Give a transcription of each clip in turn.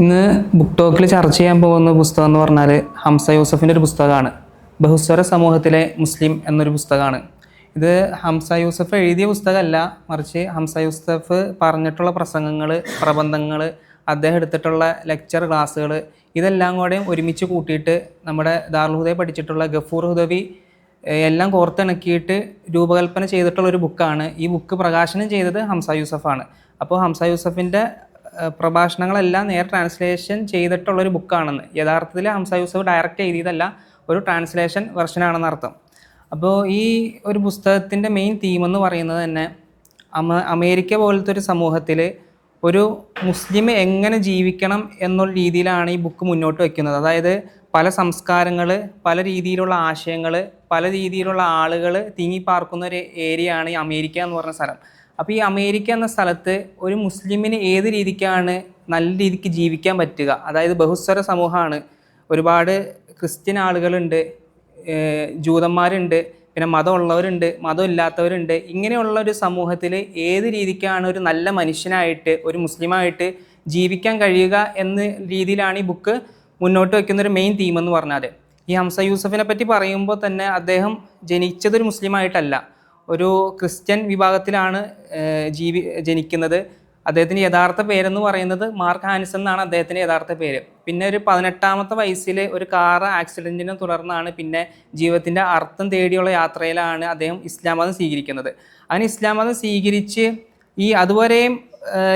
ഇന്ന് ബുക്ക് ടോക്കിൽ ചർച്ച ചെയ്യാൻ പോകുന്ന പുസ്തകം എന്ന് പറഞ്ഞാൽ ഹംസ യൂസഫിന്റെ ഒരു പുസ്തകമാണ്. ബഹുസ്വര സമൂഹത്തിലെ മുസ്ലിം എന്നൊരു പുസ്തകമാണ്. ഇത് ഹംസ യൂസഫ് എഴുതിയ പുസ്തകമല്ല മറിച്ച് ഹംസ യൂസഫ് പറഞ്ഞിട്ടുള്ള പ്രസംഗങ്ങൾ പ്രബന്ധങ്ങൾ അദ്ദേഹം എടുത്തിട്ടുള്ള ലെക്ചർ ക്ലാസ്സുകൾ ഇതെല്ലാം കൂടെ ഒരുമിച്ച് കൂട്ടിയിട്ട് നമ്മുടെ ദാർൽഹുദയെ പഠിച്ചിട്ടുള്ള ഗഫൂർ ഹുദവി എല്ലാം കോർത്തിണക്കിയിട്ട് രൂപകൽപ്പന ചെയ്തിട്ടുള്ള ഒരു ബുക്കാണ് ഈ ബുക്ക് പ്രകാശനം ചെയ്തത് ഹംസ യൂസഫാണ്. അപ്പോൾ ഹംസ യൂസഫിന്റെ പ്രഭാഷണങ്ങളെല്ലാം നേർ ട്രാൻസ്ലേഷൻ ചെയ്തിട്ടുള്ള ഒരു ബുക്കാണെന്ന് യഥാർത്ഥത്തിൽ ഹംസ യൂസഫ് ഡയറക്റ്റ് എഴുതിയതല്ല ഒരു ട്രാൻസ്ലേഷൻ വെർഷനാണെന്ന് അർത്ഥം. അപ്പോൾ ഈ ഒരു പുസ്തകത്തിന്റെ മെയിൻ തീം എന്ന് പറയുന്നത് തന്നെ അമ അമേരിക്ക പോലത്തെ ഒരു സമൂഹത്തിൽ ഒരു മുസ്ലിം എങ്ങനെ ജീവിക്കണം എന്നുള്ള രീതിയിലാണ് ഈ ബുക്ക് മുന്നോട്ട് വയ്ക്കുന്നത് അതായത് പല സംസ്കാരങ്ങൾ പല രീതിയിലുള്ള ആശയങ്ങൾ പല രീതിയിലുള്ള ആളുകൾ തിങ്ങിപ്പാർക്കുന്ന ഒരു ഏരിയയാണ് ഈ അമേരിക്ക എന്ന് പറഞ്ഞ സ്ഥലം. അപ്പോൾ ഈ അമേരിക്ക എന്ന സ്ഥലത്ത് ഒരു മുസ്ലിമിന് ഏത് രീതിക്കാണ് നല്ല രീതിക്ക് ജീവിക്കാൻ പറ്റുക? അതായത് ബഹുസ്വര സമൂഹമാണ്. ഒരുപാട് ക്രിസ്ത്യൻ ആളുകളുണ്ട് ജൂതന്മാരുണ്ട് പിന്നെ മതമുള്ളവരുണ്ട് മതമില്ലാത്തവരുണ്ട്. ഇങ്ങനെയുള്ള ഒരു സമൂഹത്തിൽ ഏത് രീതിക്കാണ് ഒരു നല്ല മനുഷ്യനായിട്ട് ഒരു മുസ്ലിമായിട്ട് ജീവിക്കാൻ കഴിയുക എന്ന രീതിയിലാണ് ഈ ബുക്ക് മുന്നോട്ട് വയ്ക്കുന്ന ഒരു മെയിൻ തീം എന്ന് പറഞ്ഞാൽ ഈ ഹംസ യൂസഫിനെ പറ്റി പറയുമ്പോൾ തന്നെ അദ്ദേഹം ജനിച്ചതൊരു മുസ്ലിമായിട്ടല്ല. ഒരു ക്രിസ്ത്യൻ വിഭാഗത്തിലാണ് ജീവി ജനിക്കുന്നത്. അദ്ദേഹത്തിന്റെ യഥാർത്ഥ പേരെന്ന് പറയുന്നത് മാർക്ക് ഹാൻസൺ എന്നാണ് അദ്ദേഹത്തിന്റെ യഥാർത്ഥ പേര്. പിന്നെ ഒരു പതിനെട്ടാമത്തെ വയസ്സിൽ ഒരു കാർ ആക്സിഡന്റിനെ തുടർന്നാണ് പിന്നെ ജീവിതത്തിന്റെ അർത്ഥം തേടിയുള്ള യാത്രയിലാണ് അദ്ദേഹം ഇസ്ലാം മതം സ്വീകരിക്കുന്നത്. അങ്ങനെ ഇസ്ലാം മതം സ്വീകരിച്ച് ഈ അതുവരെയും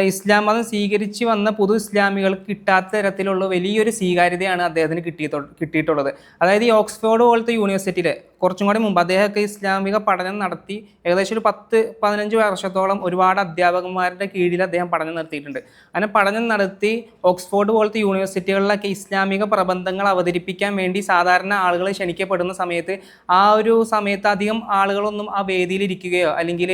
ഇസ്ലാം മതം സ്വീകരിച്ച് വന്ന പൊതു ഇസ്ലാമികൾക്ക് കിട്ടാത്ത തരത്തിലുള്ള വലിയൊരു സ്വീകാര്യതയാണ് അദ്ദേഹത്തിന് കിട്ടിയിട്ടു കിട്ടിയിട്ടുള്ളത്. അതായത് ഈ ഓക്സ്ഫോർഡ് പോലത്തെ യൂണിവേഴ്സിറ്റിയിൽ കുറച്ചും കൂടി മുമ്പ് അദ്ദേഹമൊക്കെ ഇസ്ലാമിക പഠനം നടത്തി ഏകദേശം ഒരു പത്ത് പതിനഞ്ച് വർഷത്തോളം ഒരുപാട് അധ്യാപകന്മാരുടെ കീഴിൽ അദ്ദേഹം പഠനം നടത്തിയിട്ടുണ്ട് അങ്ങനെ പഠനം നടത്തി ഓക്സ്ഫോർഡ് പോലത്തെ യൂണിവേഴ്സിറ്റികളിലൊക്കെ ഇസ്ലാമിക പ്രബന്ധങ്ങൾ അവതരിപ്പിക്കാൻ വേണ്ടി സാധാരണ ആളുകൾ ക്ഷണിക്കപ്പെടുന്ന സമയത്ത് ആ ഒരു സമയത്ത് അധികം ആളുകളൊന്നും ആ വേദിയിൽ ഇരിക്കുകയോ അല്ലെങ്കിൽ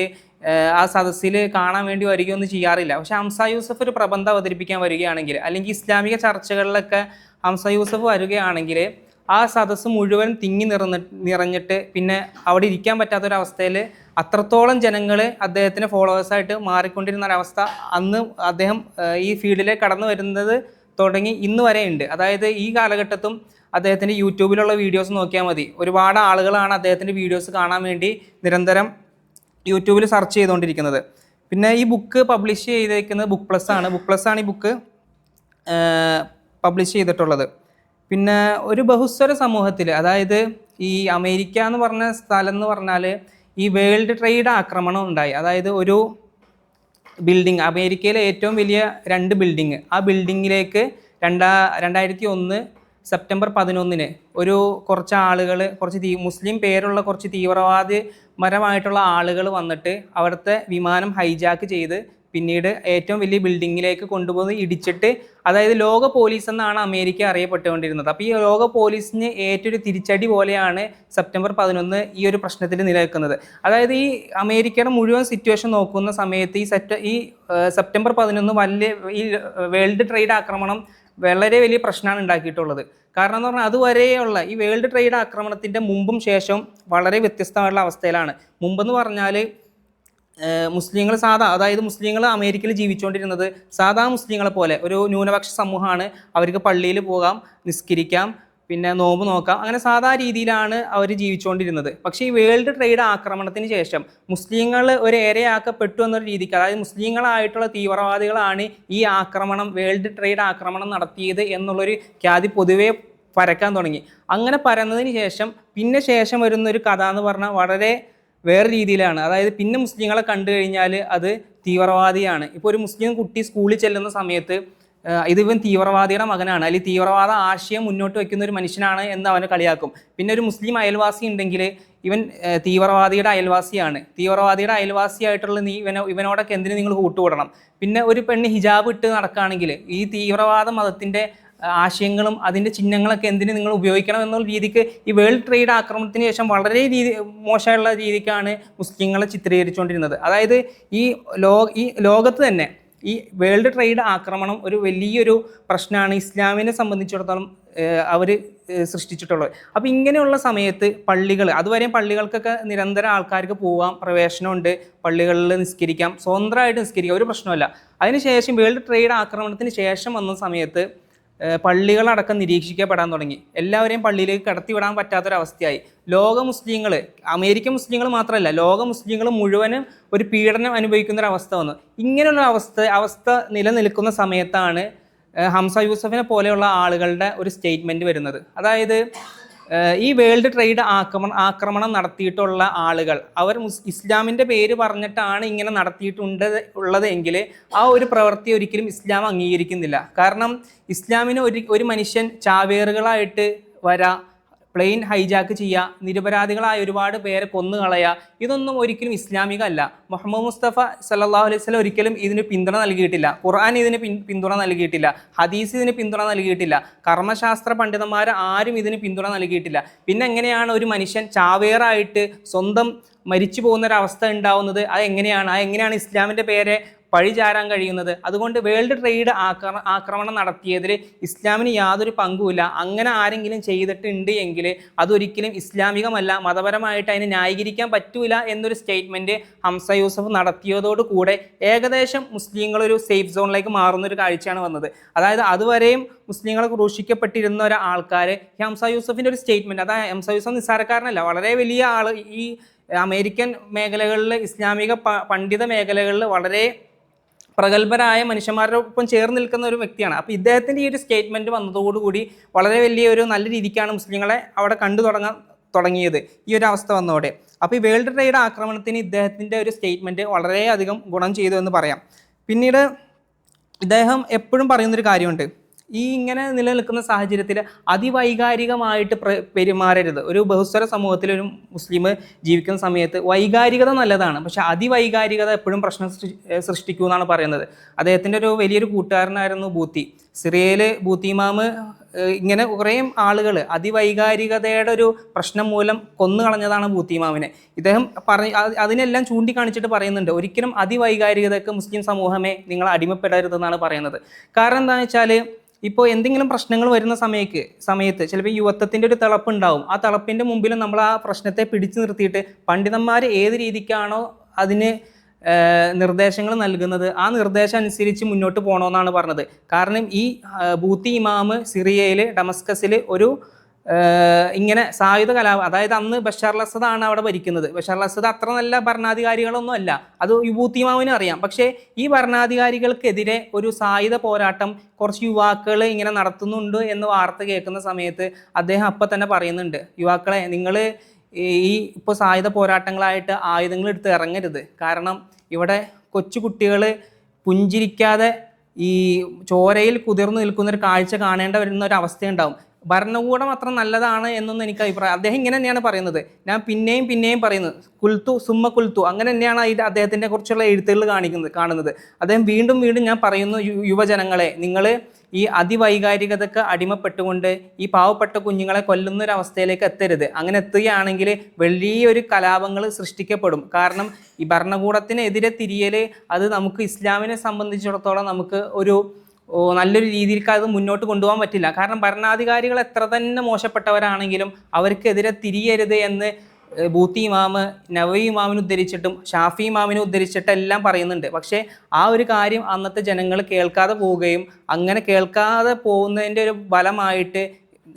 ആ സദസ്സിൽ കാണാൻ വേണ്ടി വരികയൊന്നും ചെയ്യാറില്ല. പക്ഷേ ഹംസ യൂസഫ് ഒരു പ്രബന്ധം അവതരിപ്പിക്കാൻ വരികയാണെങ്കിൽ അല്ലെങ്കിൽ ഇസ്ലാമിക ചർച്ചകളിലൊക്കെ ഹംസ യൂസഫ് വരികയാണെങ്കിൽ ആ സദസ്സ് മുഴുവൻ തിങ്ങി നിറഞ്ഞ നിറഞ്ഞിട്ട് പിന്നെ അവിടെ ഇരിക്കാൻ പറ്റാത്തൊരവസ്ഥയിൽ അത്രത്തോളം ജനങ്ങൾ അദ്ദേഹത്തിന്റെ ഫോളോവേഴ്സായിട്ട് മാറിക്കൊണ്ടിരുന്ന ഒരവസ്ഥ അന്ന് അദ്ദേഹം ഈ ഫീൽഡിലേക്ക് കടന്നു വരുന്നത് തുടങ്ങി ഇന്ന് വരെ ഉണ്ട് അതായത് ഈ കാലഘട്ടത്തും അദ്ദേഹത്തിന്റെ യൂട്യൂബിലുള്ള വീഡിയോസ് നോക്കിയാൽ മതി. ഒരുപാട് ആളുകളാണ് അദ്ദേഹത്തിന്റെ വീഡിയോസ് കാണാൻ വേണ്ടി നിരന്തരം യൂട്യൂബിൽ സെർച്ച് ചെയ്തുകൊണ്ടിരിക്കുന്നത് പിന്നെ ഈ ബുക്ക് പബ്ലിഷ് ചെയ്തേക്കുന്നത് ബുക്ക് പ്ലസ് ആണ്. ബുക്ക് പ്ലസ് ആണ് ഈ ബുക്ക് പബ്ലിഷ് ചെയ്തിട്ടുള്ളത്. പിന്നെ ഒരു ബഹുസ്വര സമൂഹത്തിൽ അതായത് ഈ അമേരിക്ക എന്ന് പറഞ്ഞ സ്ഥലം എന്ന് പറഞ്ഞാൽ ഈ വേൾഡ് ട്രേഡ് ആക്രമണം ഉണ്ടായി. അതായത് ഒരു ബിൽഡിംഗ് അമേരിക്കയിലെ ഏറ്റവും വലിയ രണ്ട് ബിൽഡിങ് ആ ബിൽഡിങ്ങിലേക്ക് രണ്ടാ രണ്ടായിരത്തി ഒന്ന് സെപ്റ്റംബർ പതിനൊന്നിന് ഒരു കുറച്ച് ആളുകൾ കുറച്ച് തീ മുസ്ലിം പേരുള്ള കുറച്ച് തീവ്രവാദി മരമായിട്ടുള്ള ആളുകൾ വന്നിട്ട് അവിടുത്തെ വിമാനം ഹൈജാക്ക് ചെയ്ത് പിന്നീട് ഏറ്റവും വലിയ ബിൽഡിങ്ങിലേക്ക് കൊണ്ടുപോയി ഇടിച്ചിട്ട് അതായത് ലോക പോലീസ് എന്നാണ് അമേരിക്ക അറിയപ്പെട്ടുകൊണ്ടിരുന്നത്. അപ്പോൾ ഈ ലോക പോലീസിന് ഏറ്റൊരു തിരിച്ചടി പോലെയാണ് സെപ്റ്റംബർ പതിനൊന്ന് ഈ ഒരു പ്രശ്നത്തിൽ നിലനിൽക്കുന്നത്. അതായത് ഈ അമേരിക്കയുടെ മുഴുവൻ സിറ്റുവേഷൻ നോക്കുന്ന സമയത്ത് ഈ സെപ്റ്റ ഈ സെപ്റ്റംബർ പതിനൊന്ന് വലിയ ഈ വേൾഡ് ട്രേഡ് ആക്രമണം വളരെ വലിയ പ്രശ്നമാണ് ഉണ്ടാക്കിയിട്ടുള്ളത്. കാരണം എന്ന് പറഞ്ഞാൽ അതുവരെയുള്ള ഈ വേൾഡ് ട്രേഡ് ആക്രമണത്തിന്റെ മുമ്പും ശേഷവും വളരെ വ്യത്യസ്തമായിട്ടുള്ള അവസ്ഥയിലാണ്. മുമ്പെന്ന് പറഞ്ഞാൽ മുസ്ലിങ്ങൾ സാധാ അതായത് മുസ്ലിങ്ങൾ അമേരിക്കയിൽ ജീവിച്ചുകൊണ്ടിരുന്നത് സാധാ മുസ്ലിങ്ങളെ പോലെ ഒരു ന്യൂനപക്ഷ സമൂഹമാണ് അവർക്ക് പള്ളിയിൽ പോകാം നിസ്കരിക്കാം പിന്നെ നോമ്പ് നോക്കാം. അങ്ങനെ സാധാ രീതിയിലാണ് അവർ ജീവിച്ചുകൊണ്ടിരുന്നത് പക്ഷേ ഈ വേൾഡ് ട്രേഡ് ആക്രമണത്തിന് ശേഷം മുസ്ലിങ്ങൾ ഒരു ഏരയാക്കപ്പെട്ടു എന്നൊരു രീതിക്ക് അതായത് മുസ്ലിങ്ങളായിട്ടുള്ള തീവ്രവാദികളാണ് ഈ ആക്രമണം വേൾഡ് ട്രേഡ് ആക്രമണം നടത്തിയത് എന്നുള്ളൊരു ഖ്യാതി പൊതുവേ പരക്കാൻ തുടങ്ങി. അങ്ങനെ പരന്നതിന് ശേഷം പിന്നെ ശേഷം വരുന്ന ഒരു കഥ എന്ന് പറഞ്ഞാൽ വളരെ വേറെ രീതിയിലാണ്. അതായത് പിന്നെ മുസ്ലിങ്ങളെ കണ്ടു കഴിഞ്ഞാൽ അത് തീവ്രവാദിയാണ്. ഇപ്പോൾ ഒരു മുസ്ലിം കുട്ടി സ്കൂളിൽ ചെല്ലുന്ന സമയത്ത് ഇത് ഇവൻ തീവ്രവാദിയുടെ മകനാണ്. അല്ലെങ്കിൽ തീവ്രവാദ ആശയം മുന്നോട്ട് വെക്കുന്ന ഒരു മനുഷ്യനാണ് എന്ന് അവനെ കളിയാക്കും. പിന്നെ ഒരു മുസ്ലിം അയൽവാസി ഉണ്ടെങ്കിൽ ഇവൻ തീവ്രവാദിയുടെ അയൽവാസിയാണ്. തീവ്രവാദിയുടെ അയൽവാസിയായിട്ടുള്ള നീ ഇവനോ ഇവനോടൊക്കെ എന്തിനു നിങ്ങൾ കൂട്ടുകൂടണം? പിന്നെ ഒരു പെണ്ണ് ഹിജാബ് ഇട്ട് നടക്കുകയാണെങ്കിൽ ഈ തീവ്രവാദ മതത്തിന്റെ ആശയങ്ങളും അതിന്റെ ചിഹ്നങ്ങളൊക്കെ എന്തിന് നിങ്ങൾ ഉപയോഗിക്കണം എന്നുള്ള രീതിക്ക് ഈ വേൾഡ് ട്രേഡ് ആക്രമണത്തിന് ശേഷം വളരെ രീതി മോശമുള്ള രീതിക്കാണ് മുസ്ലിങ്ങളെ ചിത്രീകരിച്ചുകൊണ്ടിരുന്നത്. അതായത് ഈ ലോ ഈ ലോകത്ത് തന്നെ ഈ വേൾഡ് ട്രേഡ് ആക്രമണം ഒരു വലിയൊരു പ്രശ്നമാണ് ഇസ്ലാമിനെ സംബന്ധിച്ചിടത്തോളം അവർ സൃഷ്ടിച്ചിട്ടുള്ളത്. അപ്പോൾ ഇങ്ങനെയുള്ള സമയത്ത് പള്ളികൾ അതുവരെയും പള്ളികൾക്കൊക്കെ നിരന്തരം ആൾക്കാർക്ക് പോവാം പ്രവേശനമുണ്ട് പള്ളികളിൽ നിസ്കരിക്കാം സ്വതന്ത്രമായിട്ട് നിസ്കരിക്കാം ഒരു പ്രശ്നമല്ല അതിനുശേഷം വേൾഡ് ട്രേഡ് ആക്രമണത്തിന് ശേഷം വന്ന സമയത്ത് പള്ളികളടക്കം നിരീക്ഷിക്കപ്പെടാൻ തുടങ്ങി. എല്ലാവരെയും പള്ളിയിലേക്ക് കടത്തിവിടാൻ പറ്റാത്തൊരവസ്ഥയായി. ലോക മുസ്ലിങ്ങൾ അമേരിക്കൻ മുസ്ലിങ്ങൾ മാത്രമല്ല ലോക മുസ്ലിങ്ങൾ മുഴുവനും ഒരു പീഡനം അനുഭവിക്കുന്ന ഒരു അവസ്ഥ വന്നു. ഇങ്ങനെയുള്ള അവസ്ഥ അവസ്ഥ നിലനിൽക്കുന്ന സമയത്താണ് ഹംസ യൂസഫിനെ പോലെയുള്ള ആളുകളുടെ ഒരു സ്റ്റേറ്റ്മെന്റ് വരുന്നത്. അതായത് ഈ വേൾഡ് ട്രേഡ് ആക്രമണം ആക്രമണം നടത്തിയിട്ടുള്ള ആളുകൾ അവർ ഇസ്ലാമിന്റെ പേര് പറഞ്ഞിട്ടാണ് ഇങ്ങനെ നടത്തിയിട്ടുണ്ട് ഉള്ളത് എങ്കിൽ ആ ഒരു പ്രവൃത്തി ഒരിക്കലും ഇസ്ലാം അംഗീകരിക്കുന്നില്ല. കാരണം ഇസ്ലാമിന് ഒരു ഒരു മനുഷ്യൻ ചാവേറുകളായിട്ട് വരാ പ്ലെയിൻ ഹൈജാക്ക് ചെയ്യുക നിരപരാധികളായ ഒരുപാട് പേരെ കൊന്നു കളയുക ഇതൊന്നും ഒരിക്കലും ഇസ്ലാമികമല്ല. മുഹമ്മദ് മുസ്തഫ സല്ലല്ലാഹു അലൈഹി സ്വലം ഒരിക്കലും ഇതിന് പിന്തുണ നൽകിയിട്ടില്ല. ഖുർആൻ ഇതിന് പിന്തുണ നൽകിയിട്ടില്ല. ഹദീസ് ഇതിന് പിന്തുണ നൽകിയിട്ടില്ല. കർമ്മശാസ്ത്ര പണ്ഡിതന്മാർ ആരും ഇതിന് പിന്തുണ നൽകിയിട്ടില്ല. പിന്നെ എങ്ങനെയാണ് ഒരു മനുഷ്യൻ ചാവേറായിട്ട് സ്വന്തം മരിച്ചു പോകുന്ന ഒരു അവസ്ഥ ഉണ്ടാവുന്നത്? അത് എങ്ങനെയാണ് അത് എങ്ങനെയാണ് ഇസ്ലാമിന്റെ പേരെ പഴിചാരാൻ കഴിയുന്നത്. അതുകൊണ്ട് വേൾഡ് ട്രേഡ് ആക്രമ ആക്രമണം നടത്തിയതിൽ ഇസ്ലാമിന് യാതൊരു പങ്കുമില്ല. അങ്ങനെ ആരെങ്കിലും ചെയ്തിട്ടുണ്ട് എങ്കിൽ അതൊരിക്കലും ഇസ്ലാമികമല്ല. മതപരമായിട്ട് അതിനെ ന്യായീകരിക്കാൻ പറ്റൂല എന്നൊരു സ്റ്റേറ്റ്മെന്റ് ഹംസ യൂസഫ് നടത്തിയതോടുകൂടെ ഏകദേശം മുസ്ലിങ്ങൾ ഒരു സേഫ് സോണിലേക്ക് മാറുന്ന ഒരു കാഴ്ചയാണ് വന്നത്. അതായത് അതുവരെയും മുസ്ലിങ്ങളെ ക്രൂശിക്കപ്പെട്ടിരുന്ന ഒരു ആൾക്കാർ ഹംസ യൂസഫിന്റെ ഒരു സ്റ്റേറ്റ്മെന്റ് അതായത് ഹംസ യൂസഫ് നിസ്സാരക്കാരനല്ല വളരെ വലിയ ആൾ ഈ അമേരിക്കൻ മേഖലകളിൽ ഇസ്ലാമിക പണ്ഡിത മേഖലകളിൽ വളരെ പ്രഗത്ഭരായ മനുഷ്യന്മാരോടൊപ്പം ചേർന്ന് നിൽക്കുന്ന ഒരു വ്യക്തിയാണ്. അപ്പോൾ ഇദ്ദേഹത്തിന്റെ ഈ ഒരു സ്റ്റേറ്റ്മെന്റ് വന്നതോടുകൂടി വളരെ വലിയ ഒരു നല്ല രീതിക്കാണ് മുസ്ലിങ്ങളെ അവിടെ കണ്ടു തുടങ്ങാൻ തുടങ്ങിയത്. ഈ ഒരു അവസ്ഥ വന്നതോടെ. അപ്പോൾ ഈ വേൾഡ് ട്രേഡ് ആക്രമണത്തിന് ഇദ്ദേഹത്തിന്റെ ഒരു സ്റ്റേറ്റ്മെന്റ് വളരെയധികം ഗുണം ചെയ്തു എന്ന് പറയാം. പിന്നീട് ഇദ്ദേഹം എപ്പോഴും പറയുന്നൊരു കാര്യമുണ്ട്. ഈ ഇങ്ങനെ നിലനിൽക്കുന്ന സാഹചര്യത്തിൽ അതിവൈകാരികമായിട്ട് പ്ര പെരുമാറരുത്. ഒരു ബഹുസ്വര സമൂഹത്തിൽ ഒരു മുസ്ലിം ജീവിക്കുന്ന സമയത്ത് വൈകാരികത നല്ലതാണ്. പക്ഷെ അതിവൈകാരികത എപ്പോഴും പ്രശ്നം സൃഷ്ടി- സൃഷ്ടിക്കൂ എന്നാണ് പറയുന്നത്. അദ്ദേഹത്തിന്റെ ഒരു വലിയൊരു കൂട്ടുകാരനായിരുന്നു ബൂത്തി. സിറിയയിൽ ബൂത്തിമാമ് ഇങ്ങനെ കുറേ ആളുകൾ അതിവൈകാരികതയുടെ ഒരു പ്രശ്നം മൂലം കൊന്നു കളഞ്ഞതാണ് ബൂത്തിമാമിനെ ഇദ്ദേഹം പറ അത് അതിനെല്ലാം ചൂണ്ടിക്കാണിച്ചിട്ട് പറയുന്നുണ്ട് ഒരിക്കലും അതിവൈകാരികതയ്ക്ക് മുസ്ലിം സമൂഹമേ നിങ്ങൾ അടിമപ്പെടരുതെന്നാണ് പറയുന്നത്. കാരണം എന്താണെന്ന് വെച്ചാൽ ഇപ്പോൾ എന്തെങ്കിലും പ്രശ്നങ്ങൾ വരുന്ന സമയത്ത് സമയത്ത് ചിലപ്പോൾ യുവത്വത്തിന്റെ ഒരു തിളപ്പുണ്ടാവും ആ തിളപ്പിന്റെ മുമ്പിലും നമ്മൾ ആ പ്രശ്നത്തെ പിടിച്ചു നിർത്തിയിട്ട് പണ്ഡിതന്മാർ ഏത് രീതിക്കാണോ അതിന് നിർദ്ദേശങ്ങൾ നൽകുന്നത് ആ നിർദ്ദേശം അനുസരിച്ച് മുന്നോട്ട് പോകണമെന്നാണ് പറഞ്ഞത്. കാരണം ഈ ബൂത്തി ഇമാമ് സിറിയയിൽ ഡമസ്കസിൽ ഒരു ഇങ്ങനെ സായുധ കലാപ അതായത് അന്ന് ബഷാർ അസദ് ആണ് അവിടെ ഭരിക്കുന്നത്. ബഷാർ അസദ് അത്ര നല്ല ഭരണാധികാരികളൊന്നും അല്ല. അത് ബൂത്തി അറിയാം. പക്ഷേ ഈ ഭരണാധികാരികൾക്കെതിരെ ഒരു സായുധ പോരാട്ടം കുറച്ച് യുവാക്കൾ ഇങ്ങനെ നടത്തുന്നുണ്ട് എന്ന് വാർത്ത കേൾക്കുന്ന സമയത്ത് അദ്ദേഹം അപ്പം തന്നെ പറയുന്നുണ്ട്. യുവാക്കളെ നിങ്ങൾ ഈ ഇപ്പോൾ സായുധ പോരാട്ടങ്ങളായിട്ട് ആയുധങ്ങൾ എടുത്ത് ഇറങ്ങരുത്. കാരണം ഇവിടെ കൊച്ചു കുട്ടികൾ പുഞ്ചിരിക്കാതെ ഈ ചോരയിൽ കുതിർന്നു നിൽക്കുന്ന ഒരു കാഴ്ച കാണേണ്ട വരുന്ന ഒരു അവസ്ഥയുണ്ടാവും. ഭരണകൂടം അത്ര നല്ലതാണ് എന്നൊന്നും എനിക്ക് അഭിപ്രായം അദ്ദേഹം ഇങ്ങനെ തന്നെയാണ് പറയുന്നത്. ഞാൻ പിന്നെയും പിന്നെയും പറയുന്നത് കുൽത്തു സുമ്മ കുൽത്തു അങ്ങനെ തന്നെയാണ് ഇത് അദ്ദേഹത്തിനെ കുറിച്ചുള്ള എഴുത്തുകൾ കാണിക്കുന്നത് കാണുന്നത്. അദ്ദേഹം വീണ്ടും വീണ്ടും ഞാൻ പറയുന്നു യുവജനങ്ങളെ നിങ്ങൾ ഈ അതിവൈകാരികതയ്ക്ക് അടിമപ്പെട്ടുകൊണ്ട് ഈ പാവപ്പെട്ട കുഞ്ഞുങ്ങളെ കൊല്ലുന്ന ഒരു അവസ്ഥയിലേക്ക് എത്തരുത്. അങ്ങനെ എത്തുകയാണെങ്കിൽ വലിയൊരു കലാപങ്ങൾ സൃഷ്ടിക്കപ്പെടും. കാരണം ഈ ഭരണകൂടത്തിനെതിരെ തിരിയൽ അത് നമുക്ക് ഇസ്ലാമിനെ സംബന്ധിച്ചിടത്തോളം നമുക്ക് ഒരു നല്ലൊരു രീതിയിലേക്ക് അത് മുന്നോട്ട് കൊണ്ടുപോകാൻ പറ്റില്ല. കാരണം ഭരണാധികാരികൾ എത്ര തന്നെ മോശപ്പെട്ടവരാണെങ്കിലും അവർക്കെതിരെ തിരിയരുത് എന്ന് ബൂത്തി ഇമാമ് നവീ ഇമാമിനെ ഉദ്ധരിച്ചിട്ടും ഷാഫി ഇമാമിനെ ഉദ്ധരിച്ചിട്ടും എല്ലാം പറയുന്നുണ്ട്. പക്ഷേ ആ ഒരു കാര്യം അന്നത്തെ ജനങ്ങൾ കേൾക്കാതെ പോവുകയും അങ്ങനെ കേൾക്കാതെ പോകുന്നതിന്റെ ഒരു ഫലമായിട്ട്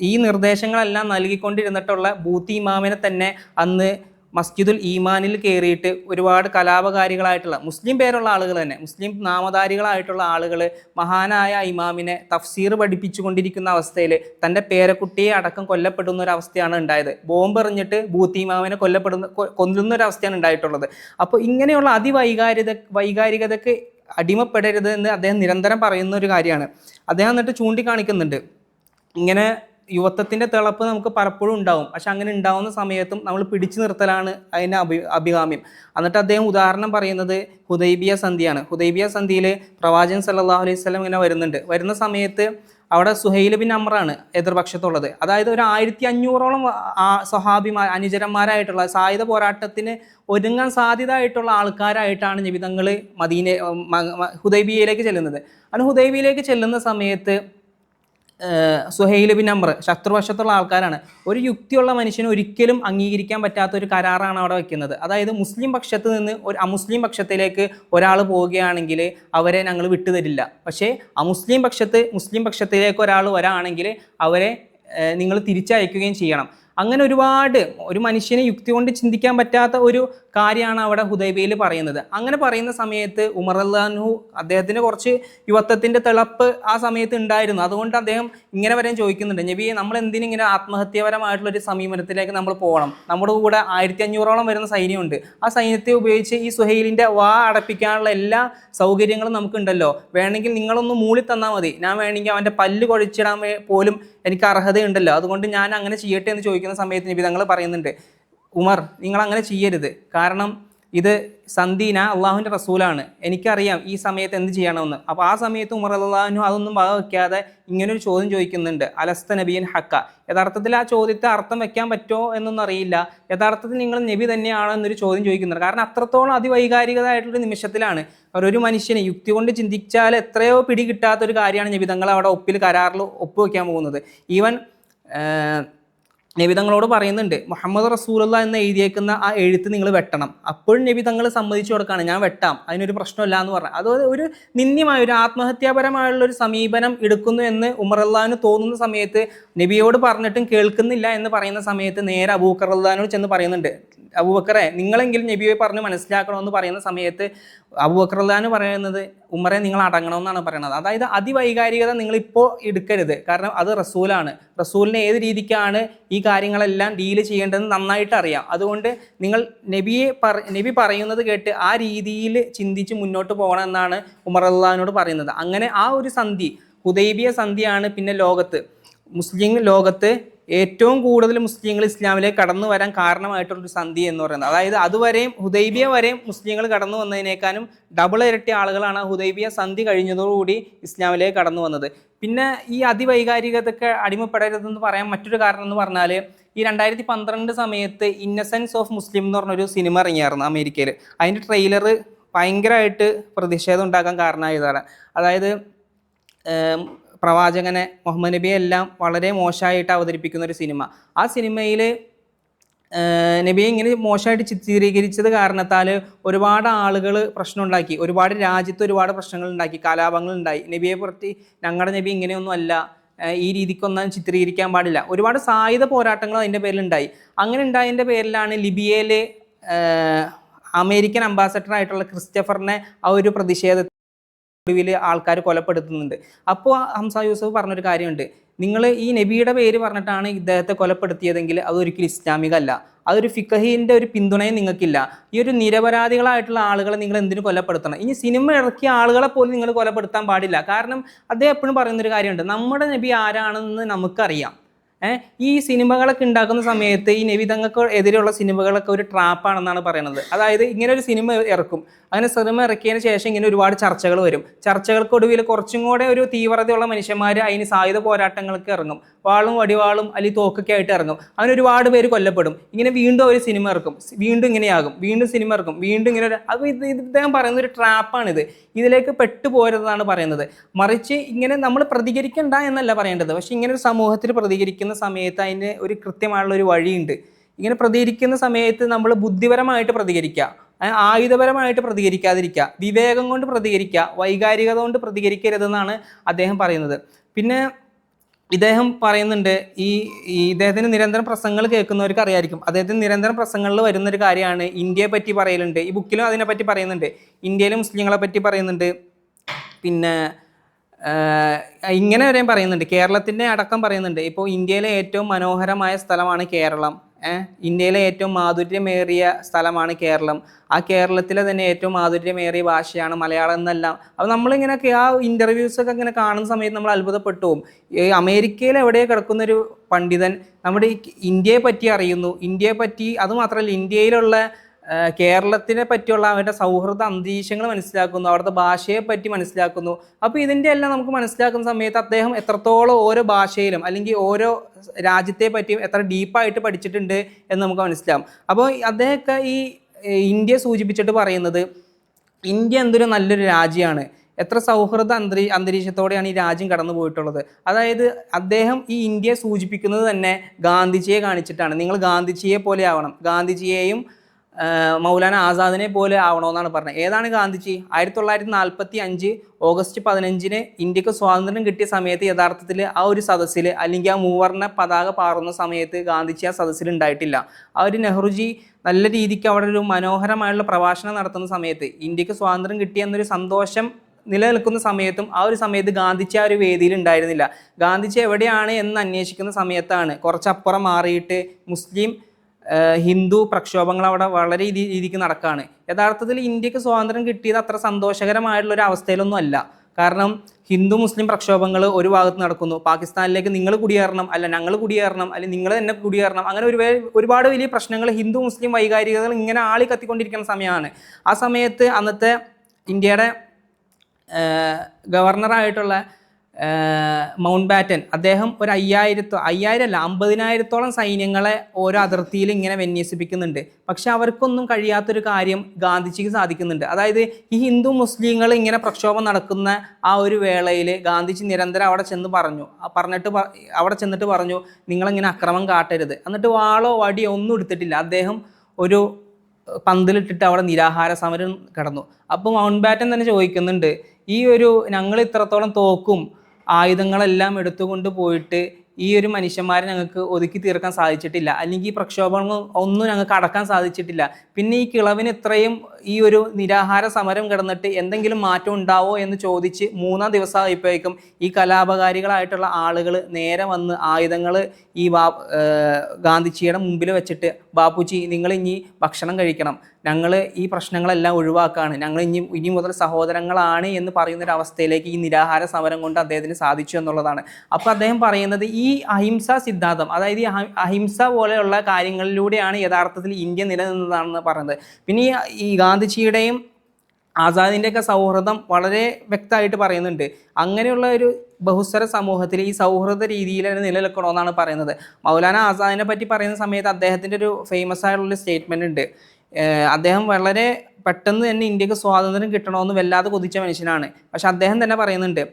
ഈ നിർദ്ദേശങ്ങളെല്ലാം നൽകിക്കൊണ്ടിരുന്നിട്ടുള്ള ബൂത്തി ഇമാമിനെ തന്നെ അന്ന് മസ്ജിദുൽ ഈമാനിൽ കയറിയിട്ട് ഒരുപാട് കലാപകാരികളായിട്ടുള്ള മുസ്ലിം പേരുള്ള ആളുകൾ തന്നെ മുസ്ലിം നാമധാരികളായിട്ടുള്ള ആളുകൾ മഹാനായ ഇമാമിനെ തഫ്സീർ പഠിപ്പിച്ചുകൊണ്ടിരിക്കുന്ന അവസ്ഥയിൽ തന്റെ പേരക്കുട്ടിയെ അടക്കം കൊല്ലപ്പെടുന്ന ഒരു അവസ്ഥയാണ് ഉണ്ടായത്. ബോംബ് എറിഞ്ഞിട്ട് ബൂത്ത് ഇമാമിനെ കൊല്ലപ്പെടുന്ന കൊല്ലുന്ന ഒരു അവസ്ഥയാണ് ഉണ്ടായിട്ടുള്ളത്. അപ്പോൾ ഇങ്ങനെയുള്ള അതിവൈകാരിക വൈകാരികതയ്ക്ക് അടിമപ്പെടരുത് എന്ന് അദ്ദേഹം നിരന്തരം പറയുന്ന ഒരു കാര്യമാണ്. അദ്ദേഹം എന്നിട്ട് ചൂണ്ടിക്കാണിക്കുന്നുണ്ട്. ഇങ്ങനെ യുവത്വത്തിന്റെ തിളപ്പ് നമുക്ക് പലപ്പോഴും ഉണ്ടാവും. പക്ഷെ അങ്ങനെ ഉണ്ടാവുന്ന സമയത്തും നമ്മൾ പിടിച്ചു നിർത്തലാണ് അതിന്റെ അഭി അഭികാമ്യം. എന്നിട്ട് അദ്ദേഹം ഉദാഹരണം പറയുന്നത് ഹുദൈബിയ സന്ധിയാണ്. ഹുദൈബിയ സന്ധിയിൽ പ്രവാചകൻ സല്ലല്ലാഹു അലൈഹി സ്വലം ഇങ്ങനെ വരുന്നുണ്ട്. വരുന്ന സമയത്ത് അവിടെ സുഹൈൽ ബിൻ അമ്രാണ് എതിർപക്ഷത്തുള്ളത്. അതായത് ഒരു ആയിരത്തി അഞ്ഞൂറോളം സ്വഹാബിമാർ അനുചരന്മാരായിട്ടുള്ള സായുധ പോരാട്ടത്തിന് ഒരുങ്ങാൻ സാധ്യത ആയിട്ടുള്ള ആൾക്കാരായിട്ടാണ് നിബിതങ്ങൾ മദീന ഹുദൈബിയയിലേക്ക് ചെല്ലുന്നത്. അങ്ങനെ ഹുദൈബിയയിലേക്ക് ചെല്ലുന്ന സമയത്ത് സുഹൈൽ ബിൻ ശത്രുവശത്തുള്ള ആൾക്കാരാണ്. ഒരു യുക്തിയുള്ള മനുഷ്യന് ഒരിക്കലും അംഗീകരിക്കാൻ പറ്റാത്ത ഒരു കരാറാണ് അവിടെ വെക്കുന്നത്. അതായത് മുസ്ലിം പക്ഷത്ത് നിന്ന് ഒരു അമുസ്ലിം പക്ഷത്തിലേക്ക് ഒരാൾ പോവുകയാണെങ്കിൽ അവരെ ഞങ്ങൾ വിട്ടുതരില്ല. പക്ഷേ അമുസ്ലിം പക്ഷത്ത് മുസ്ലിം പക്ഷത്തിലേക്ക് ഒരാൾ വരാണെങ്കിൽ അവരെ നിങ്ങൾ തിരിച്ചയക്കുകയും ചെയ്യണം. അങ്ങനെ ഒരുപാട് ഒരു മനുഷ്യനെ യുക്തി കൊണ്ട് ചിന്തിക്കാൻ പറ്റാത്ത ഒരു കാര്യമാണ് അവിടെ ഹുദൈബിയിൽ പറയുന്നത്. അങ്ങനെ പറയുന്ന സമയത്ത് ഉമർ അള്ളാഹു അദ്ദേഹത്തിന് കുറച്ച് യുവത്വത്തിന്റെ തിളപ്പ് ആ സമയത്ത് ഉണ്ടായിരുന്നു. അതുകൊണ്ട് അദ്ദേഹം ഇങ്ങനെ വരെ ചോദിക്കുന്നുണ്ട് നബി നമ്മൾ എന്തിനിങ്ങനെ ആത്മഹത്യപരമായിട്ടുള്ള ഒരു സമീപനത്തിലേക്ക് നമ്മൾ പോകണം? നമ്മുടെ കൂടെ ആയിരത്തി അഞ്ഞൂറോളം വരുന്ന സൈന്യമുണ്ട്. ആ സൈന്യത്തെ ഉപയോഗിച്ച് ഈ സുഹൈലിന്റെ വാ അടപ്പിക്കാനുള്ള എല്ലാ സൗകര്യങ്ങളും നമുക്കുണ്ടല്ലോ. വേണമെങ്കിൽ നിങ്ങളൊന്ന് മൂളി തന്നാൽ മതി. ഞാൻ വേണമെങ്കിൽ അവന്റെ പല്ല് കുഴച്ചിടാൻ പോലും എനിക്ക് അർഹതയുണ്ടല്ലോ. അതുകൊണ്ട് ഞാൻ അങ്ങനെ ചെയ്യട്ടെ എന്ന് ചോദിക്കുന്ന സമയത്ത് നബി തങ്ങൾ പറയുന്നുണ്ട് ഉമർ നിങ്ങൾ അങ്ങനെ ചെയ്യരുത്. കാരണം ഇത് സന്ദീന അള്ളാഹുവിന്റെ റസൂലാണ്. എനിക്കറിയാം ഈ സമയത്ത് എന്ത് ചെയ്യണമെന്ന്. അപ്പോൾ ആ സമയത്ത് ഉമർ അള്ളാഹുനു അതൊന്നും വക വയ്ക്കാതെ ഇങ്ങനൊരു ചോദ്യം ചോദിക്കുന്നുണ്ട്. അലസ്ത നബിയൻ ഹക്ക. യഥാർത്ഥത്തിൽ ആ ചോദ്യത്തെ അർത്ഥം വയ്ക്കാൻ പറ്റുമോ എന്നൊന്നും അറിയില്ല. യഥാർത്ഥത്തിൽ നിങ്ങൾ നബി തന്നെയാണ് എന്നൊരു ചോദ്യം ചോദിക്കുന്നുണ്ട്. കാരണം അത്രത്തോളം അതിവൈകാരികതായിട്ടുള്ള നിമിഷത്തിലാണ്. ഒരു മനുഷ്യനെ യുക്തി കൊണ്ട് ചിന്തിച്ചാൽ എത്രയോ പിടി കിട്ടാത്ത ഒരു കാര്യമാണ് നബി തങ്ങൾ അവിടെ ഒപ്പിൽ കരാറിൽ ഒപ്പുവെക്കാൻ പോകുന്നത്. ഈവൻ നബി തങ്ങളോട് പറയുന്നുണ്ട് മുഹമ്മദ് റസൂലുള്ള എന്ന് എഴുതിയേക്കുന്ന ആ എഴുത്ത് നിങ്ങൾ വെട്ടണം. അപ്പോഴും നബി തങ്ങൾ സമ്മതിച്ചു കൊടുക്കുകയാണ് ഞാൻ വെട്ടാം. അതിനൊരു പ്രശ്നമില്ല എന്ന് പറഞ്ഞു. അത് ഒരു നിന്ദ്യമായ ഒരു ആത്മഹത്യാപരമായുള്ള ഒരു സമീപനം എടുക്കുന്നു എന്ന് അള്ളഹാന് തോന്നുന്ന സമയത്ത് നബിയോട് പറഞ്ഞിട്ടും കേൾക്കുന്നില്ല എന്ന് പറയുന്ന സമയത്ത് നേരെ അബൂക്കർ അള്ളഹാനോട് ചെന്ന് പറയുന്നുണ്ട്. അബൂബക്കറെ നിങ്ങളെങ്കിലും നബിയെ പറഞ്ഞ് മനസ്സിലാക്കണമെന്ന് പറയുന്ന സമയത്ത് അബൂബക്കർ അള്ളഹാന് പറയുന്നത് ഉമ്മറെ നിങ്ങൾ അടങ്ങണമെന്നാണ് പറയുന്നത്. അതായത് അതിവൈകാരികത നിങ്ങൾ ഇപ്പോൾ എടുക്കരുത്. കാരണം അത് റസൂലാണ്. റസൂലിനെ ഏത് രീതിക്കാണ് ഈ കാര്യങ്ങളെല്ലാം ഡീൽ ചെയ്യേണ്ടതെന്ന് നന്നായിട്ട് അറിയാം. അതുകൊണ്ട് നിങ്ങൾ നബിയെ പറ നബി പറയുന്നത് കേട്ട് ആ രീതിയിൽ ചിന്തിച്ച് മുന്നോട്ട് പോകണം എന്നാണ് ഉമർ അള്ളഹാനോട് പറയുന്നത്. അങ്ങനെ ആ ഒരു സന്ധി ഹുദൈബിയ സന്ധിയാണ് പിന്നെ ലോകത്ത്. മുസ്ലിം ലോകത്ത് ഏറ്റവും കൂടുതൽ മുസ്ലിങ്ങൾ ഇസ്ലാമിലേക്ക് കടന്നു വരാൻ കാരണമായിട്ടുള്ള ഒരു സന്ധി എന്ന് പറയുന്നത്. അതായത് അതുവരെയും ഹുദൈബിയ വരെയും മുസ്ലിങ്ങൾ കടന്നു വന്നതിനേക്കാളും ഡബിൾ ഇരട്ടി ആളുകളാണ് ഹുദൈബിയ സന്ധി കഴിഞ്ഞതോടുകൂടി ഇസ്ലാമിലേക്ക് കടന്നു വന്നത്. പിന്നെ ഈ അതിവൈകാരികതൊക്കെ അടിമപ്പെടരുതെന്ന് പറയാൻ മറ്റൊരു കാരണം എന്ന് പറഞ്ഞാൽ ഈ രണ്ടായിരത്തി പന്ത്രണ്ട് സമയത്ത് ഇന്നസെൻസ് ഓഫ് മുസ്ലിം എന്ന് പറഞ്ഞൊരു സിനിമ ഇറങ്ങിയായിരുന്നു അമേരിക്കയിൽ. അതിന്റെ ട്രെയിലർ ഭയങ്കരമായിട്ട് പ്രതിഷേധം ഉണ്ടാക്കാൻ കാരണമായതാണ്. അതായത് പ്രവാചകനെ മുഹമ്മദ് നബിയെ എല്ലാം വളരെ മോശമായിട്ട് അവതരിപ്പിക്കുന്ന ഒരു സിനിമ. ആ സിനിമയിൽ നബിയെ ഇങ്ങനെ മോശമായിട്ട് ചിത്രീകരിച്ചത് കാരണത്താൽ ഒരുപാട് ആളുകൾ പ്രശ്നമുണ്ടാക്കി. ഒരുപാട് രാജ്യത്ത് ഒരുപാട് പ്രശ്നങ്ങൾ ഉണ്ടാക്കി കലാപങ്ങൾ ഉണ്ടായി നബിയെ പ്രതി ഞങ്ങളുടെ നബി ഇങ്ങനെയൊന്നും അല്ല. ഈ രീതിക്കൊന്നും ചിത്രീകരിക്കാൻ പാടില്ല. ഒരുപാട് സായുധ പോരാട്ടങ്ങൾ അതിന്റെ പേരിലുണ്ടായി. അങ്ങനെ ഉണ്ടായതിന്റെ പേരിലാണ് ലിബിയയിലെ അമേരിക്കൻ അംബാസഡർ ആയിട്ടുള്ള ക്രിസ്റ്റഫറിനെ ആ ഒരു പ്രതിഷേധ ഒടുവിൽ ആൾക്കാർ കൊലപ്പെടുത്തുന്നുണ്ട്. അപ്പോൾ ഹംസ യൂസഫ് പറഞ്ഞൊരു കാര്യമുണ്ട്. നിങ്ങൾ ഈ നബിയുടെ പേര് പറഞ്ഞിട്ടാണ് ഇദ്ദേഹത്തെ കൊലപ്പെടുത്തിയതെങ്കിൽ അതൊരിക്കലും ഇസ്ലാമികമല്ല. അതൊരു ഫിക്കഹിന്റെ ഒരു പിന്തുണയും നിങ്ങൾക്കില്ല. ഈ ഒരു നിരപരാധികളായിട്ടുള്ള ആളുകളെ നിങ്ങൾ എന്തിനു കൊലപ്പെടുത്തണം? ഇനി സിനിമ ഇറക്കിയ ആളുകളെ പോലും നിങ്ങൾ കൊലപ്പെടുത്താൻ പാടില്ല. കാരണം അദ്ദേഹം എപ്പോഴും പറയുന്നൊരു കാര്യമുണ്ട്. നമ്മുടെ നബി ആരാണെന്ന് നമുക്കറിയാം. ഈ സിനിമകളൊക്കെ ഉണ്ടാക്കുന്ന സമയത്ത് ഈ നബിതങ്ങൾക്ക് എതിരെയുള്ള സിനിമകളൊക്കെ ഒരു ട്രാപ്പാണെന്നാണ് പറയുന്നത് അതായത് ഇങ്ങനെ ഒരു സിനിമ ഇറക്കും. അങ്ങനെ സിനിമ ഇറക്കിയതിന് ശേഷം ഇങ്ങനെ ഒരുപാട് ചർച്ചകൾ വരും. ചർച്ചകൾക്കൊടുവിൽ കുറച്ചും കൂടെ ഒരു തീവ്രതയുള്ള മനുഷ്യന്മാർ അതിന് സായുധ പോരാട്ടങ്ങൾക്ക് ഇറങ്ങും. വാളും വടിവാളും അല്ലെങ്കിൽ തോക്കൊക്കെ ആയിട്ട് ഇറങ്ങും. അങ്ങനെ ഒരുപാട് പേര് കൊല്ലപ്പെടും. ഇങ്ങനെ വീണ്ടും ഒരു സിനിമ ഇറക്കും. വീണ്ടും ഇങ്ങനെയാകും. വീണ്ടും സിനിമ ഇറക്കും. വീണ്ടും ഇങ്ങനെ ഒരു അത് ഇത് ഇദ്ദേഹം പറയുന്ന ഒരു ട്രാപ്പാണിത്. ഇതിലേക്ക് പെട്ടുപോരുന്നതാണ് പറയുന്നത്. മറിച്ച് ഇങ്ങനെ നമ്മൾ പ്രതികരിക്കണ്ട എന്നല്ല പറയേണ്ടത്. പക്ഷേ ഇങ്ങനെ ഒരു സമൂഹത്തിൽ പ്രതികരിക്കുന്ന സമയത്ത് അതിന് ഒരു കൃത്യമായുള്ള ഒരു വഴിയുണ്ട്. ഇങ്ങനെ പ്രതികരിക്കുന്ന സമയത്ത് നമ്മൾ ബുദ്ധിപരമായിട്ട് പ്രതികരിക്കുക. ആയുധപരമായിട്ട് പ്രതികരിക്കാതിരിക്കുക. വിവേകം കൊണ്ട് പ്രതികരിക്കുക. വൈകാരികത കൊണ്ട് പ്രതികരിക്കരുതെന്നാണ് അദ്ദേഹം പറയുന്നത്. പിന്നെ ഇദ്ദേഹം പറയുന്നുണ്ട് ഈ ഇദ്ദേഹത്തിന് നിരന്തരം പ്രസംഗങ്ങൾ കേൾക്കുന്നവർക്ക് അറിയായിരിക്കും. അദ്ദേഹത്തിന് നിരന്തരം പ്രസംഗങ്ങളിൽ വരുന്ന ഒരു കാര്യമാണ് ഇന്ത്യയെ പറ്റി പറയലുണ്ട്. ഈ ബുക്കിലും അതിനെപ്പറ്റി പറയുന്നുണ്ട്. ഇന്ത്യയിലെ മുസ്ലിങ്ങളെ പറ്റി പറയുന്നുണ്ട്. പിന്നെ ഇങ്ങനെ വരെയും പറയുന്നുണ്ട്. കേരളത്തിന്റെ അടക്കം പറയുന്നുണ്ട്. ഇപ്പോൾ ഇന്ത്യയിലെ ഏറ്റവും മനോഹരമായ സ്ഥലമാണ് കേരളം. ഇന്ത്യയിലെ ഏറ്റവും മാധുര്യമേറിയ സ്ഥലമാണ് കേരളം. ആ കേരളത്തിലെ തന്നെ ഏറ്റവും മാധുര്യമേറിയ ഭാഷയാണ് മലയാളം എന്നെല്ലാം. അപ്പോൾ നമ്മളിങ്ങനെ ആ ഇന്റർവ്യൂസൊക്കെ ഇങ്ങനെ കാണുന്ന സമയത്ത് നമ്മൾ അത്ഭുതപ്പെട്ടു പോകും. ഈ അമേരിക്കയിൽ എവിടെ കിടക്കുന്നൊരു പണ്ഡിതൻ നമ്മുടെ ഇന്ത്യയെ പറ്റി അറിയുന്നു. ഇന്ത്യയെ പറ്റി അതുമാത്രമല്ല ഇന്ത്യയിലുള്ള കേരളത്തിനെ പറ്റിയുള്ള അവരുടെ സൗഹൃദ അന്തരീക്ഷങ്ങൾ മനസ്സിലാക്കുന്നു അവിടുത്തെ ഭാഷയെ പറ്റി മനസ്സിലാക്കുന്നു. അപ്പോൾ ഇതിന്റെ എല്ലാം നമുക്ക് മനസ്സിലാക്കുന്ന സമയത്ത് അദ്ദേഹം എത്രത്തോളം ഓരോ ഭാഷയിലും അല്ലെങ്കിൽ ഓരോ രാജ്യത്തെ പറ്റിയും എത്ര ഡീപ്പായിട്ട് പഠിച്ചിട്ടുണ്ട് എന്ന് നമുക്ക് മനസ്സിലാവും. അപ്പോൾ അദ്ദേഹമൊക്കെ ഈ ഇന്ത്യ സൂചിപ്പിച്ചിട്ട് പറയുന്നത് ഇന്ത്യ എന്തൊരു നല്ലൊരു രാജ്യമാണ്. എത്ര സൗഹൃദ അന്തരീ അന്തരീക്ഷത്തോടെയാണ് ഈ രാജ്യം കടന്നു പോയിട്ടുള്ളത്. അതായത് അദ്ദേഹം ഈ ഇന്ത്യയെ സൂചിപ്പിക്കുന്നത് തന്നെ ഗാന്ധിജിയെ കാണിച്ചിട്ടാണ്. നിങ്ങൾ ഗാന്ധിജിയെ പോലെ ആവണം. ഗാന്ധിജിയെയും മൗലാന ആസാദിനെ പോലെ ആവണമെന്നാണ് പറഞ്ഞത്. ഏതാണ് ഗാന്ധിജി? ആയിരത്തി തൊള്ളായിരത്തി നാൽപ്പത്തി അഞ്ച് ഓഗസ്റ്റ് പതിനഞ്ചിന് ഇന്ത്യയ്ക്ക് സ്വാതന്ത്ര്യം കിട്ടിയ സമയത്ത് യഥാർത്ഥത്തിൽ ആ ഒരു സദസ്സിൽ അല്ലെങ്കിൽ ആ മൂവർണ പതാക പാറുന്ന സമയത്ത് ഗാന്ധിജി ആ സദസ്സിൽ ഉണ്ടായിട്ടില്ല. ആ ഒരു നെഹ്റുജി നല്ല രീതിക്ക് അവിടെ ഒരു മനോഹരമായുള്ള പ്രഭാഷണം നടത്തുന്ന സമയത്ത് ഇന്ത്യയ്ക്ക് സ്വാതന്ത്ര്യം കിട്ടിയ എന്നൊരു സന്തോഷം നിലനിൽക്കുന്ന സമയത്തും ആ ഒരു സമയത്ത് ഗാന്ധിജി ആ ഒരു വേദിയിൽ ഉണ്ടായിരുന്നില്ല. ഗാന്ധിജി എവിടെയാണ് എന്ന് അന്വേഷിക്കുന്ന സമയത്താണ് കുറച്ചപ്പുറം മാറിയിട്ട് മുസ്ലിം ഹിന്ദു പ്രക്ഷോഭങ്ങൾ അവിടെ വളരെ രീതി- രീതിക്ക് നടക്കുകയാണ് യഥാർത്ഥത്തിൽ ഇന്ത്യയ്ക്ക് സ്വാതന്ത്ര്യം കിട്ടിയത് അത്ര സന്തോഷകരമായിട്ടുള്ള ഒരു അവസ്ഥയിലൊന്നും അല്ല. കാരണം ഹിന്ദു മുസ്ലിം പ്രക്ഷോഭങ്ങൾ ഒരു ഭാഗത്ത് നടക്കുന്നു. പാകിസ്ഥാനിലേക്ക് നിങ്ങൾ കുടിയേറണം അല്ല ഞങ്ങൾ കുടിയേറണം അല്ലെങ്കിൽ നിങ്ങൾ തന്നെ കുടിയേറണം അങ്ങനെ ഒരു ഒരുപാട് വലിയ പ്രശ്നങ്ങൾ ഹിന്ദു മുസ്ലിം വൈകാരികതകൾ ഇങ്ങനെ ആളി കത്തിക്കൊണ്ടിരിക്കുന്ന സമയമാണ്. ആ സമയത്ത് അന്നത്തെ ഇന്ത്യയുടെ ഗവർണറായിട്ടുള്ള മൗണ്ട് ബാറ്റൻ അദ്ദേഹം ഒരു അയ്യായിരത്തോ അയ്യായിരം അല്ല അമ്പതിനായിരത്തോളം സൈന്യങ്ങളെ ഓരോ അതിർത്തിയിൽ ഇങ്ങനെ വിന്യസിപ്പിക്കുന്നുണ്ട്. പക്ഷെ അവർക്കൊന്നും കഴിയാത്തൊരു കാര്യം ഗാന്ധിജിക്ക് സാധിക്കുന്നുണ്ട്. അതായത് ഈ ഹിന്ദു മുസ്ലിങ്ങൾ ഇങ്ങനെ പ്രക്ഷോഭം നടക്കുന്ന ആ ഒരു വേളയിൽ ഗാന്ധിജി നിരന്തരം അവിടെ ചെന്ന് പറഞ്ഞു. പറഞ്ഞിട്ട് അവിടെ ചെന്നിട്ട് പറഞ്ഞു നിങ്ങളിങ്ങനെ അക്രമം കാട്ടരുത്? എന്നിട്ട് വാളോ വടിയോ ഒന്നും എടുത്തിട്ടില്ല. അദ്ദേഹം ഒരു പന്തലിട്ടിട്ട് അവിടെ നിരാഹാര സമരം കടന്നു. അപ്പോൾ മൗണ്ട് ബാറ്റൻ തന്നെ ചോദിക്കുന്നുണ്ട് ഈ ഒരു ഞങ്ങൾ ഇത്രത്തോളം തോക്കും ആയുധങ്ങളെല്ലാം എടുത്തുകൊണ്ട് പോയിട്ട് ഈ ഒരു മനുഷ്യന്മാരെ ഞങ്ങൾക്ക് ഒതുക്കി തീർക്കാൻ സാധിച്ചിട്ടില്ല. അല്ലെങ്കിൽ ഈ പ്രക്ഷോഭങ്ങൾ ഒന്നും ഞങ്ങൾക്ക് അടക്കാൻ സാധിച്ചിട്ടില്ല. പിന്നെ ഈ കിളവിന് ഇത്രയും ഈ ഒരു നിരാഹാര സമരം കിടന്നിട്ട് എന്തെങ്കിലും മാറ്റം ഉണ്ടാവോ എന്ന് ചോദിച്ച് മൂന്നാം ദിവസമായപ്പോഴേക്കും ഈ കലാപകാരികളായിട്ടുള്ള ആളുകൾ നേരെ വന്ന് ആയുധങ്ങൾ ഈ ബാ ഗാന്ധിജിയുടെ മുമ്പിൽ വെച്ചിട്ട് ബാപ്പുജി നിങ്ങൾ ഇനി ഭക്ഷണം കഴിക്കണം. ഞങ്ങൾ ഈ പ്രശ്നങ്ങളെല്ലാം ഒഴിവാക്കുകയാണ് ഞങ്ങൾ ഇനി ഇനി മുതൽ സഹോദരങ്ങളാണ് എന്ന് പറയുന്ന ഒരു അവസ്ഥയിലേക്ക് ഈ നിരാഹാര സമരം കൊണ്ട് അദ്ദേഹത്തിന് സാധിച്ചു എന്നുള്ളതാണ്. അപ്പോൾ അദ്ദേഹം പറയുന്നത് ഈ അഹിംസ സിദ്ധാന്തം അതായത് ഈ അഹിംസ പോലെയുള്ള കാര്യങ്ങളിലൂടെയാണ് യഥാർത്ഥത്തിൽ ഇന്ത്യ നിലനിന്നതാണെന്ന് പറയുന്നത്. പിന്നെ ഈ ഗാന്ധിജിയുടെയും ആസാദിന്റെയൊക്കെ സൗഹൃദം വളരെ വ്യക്തമായിട്ട് പറയുന്നുണ്ട്. അങ്ങനെയുള്ള ഒരു ബഹുസ്വര സമൂഹത്തിൽ ഈ സൗഹൃദ രീതിയിൽ തന്നെ നിലനിൽക്കണമെന്നാണ് പറയുന്നത്. മൗലാന ആസാദിനെ പറ്റി പറയുന്ന സമയത്ത് അദ്ദേഹത്തിന്റെ ഒരു ഫേമസ് ആയിട്ടുള്ള സ്റ്റേറ്റ്മെന്റ് ഉണ്ട്. അദ്ദേഹം വളരെ പെട്ടെന്ന് തന്നെ ഇന്ത്യയ്ക്ക് സ്വാതന്ത്ര്യം കിട്ടണമെന്ന് വല്ലാതെ കൊതിച്ച മനുഷ്യനാണ്. പക്ഷെ അദ്ദേഹം തന്നെ പറയുന്നുണ്ട്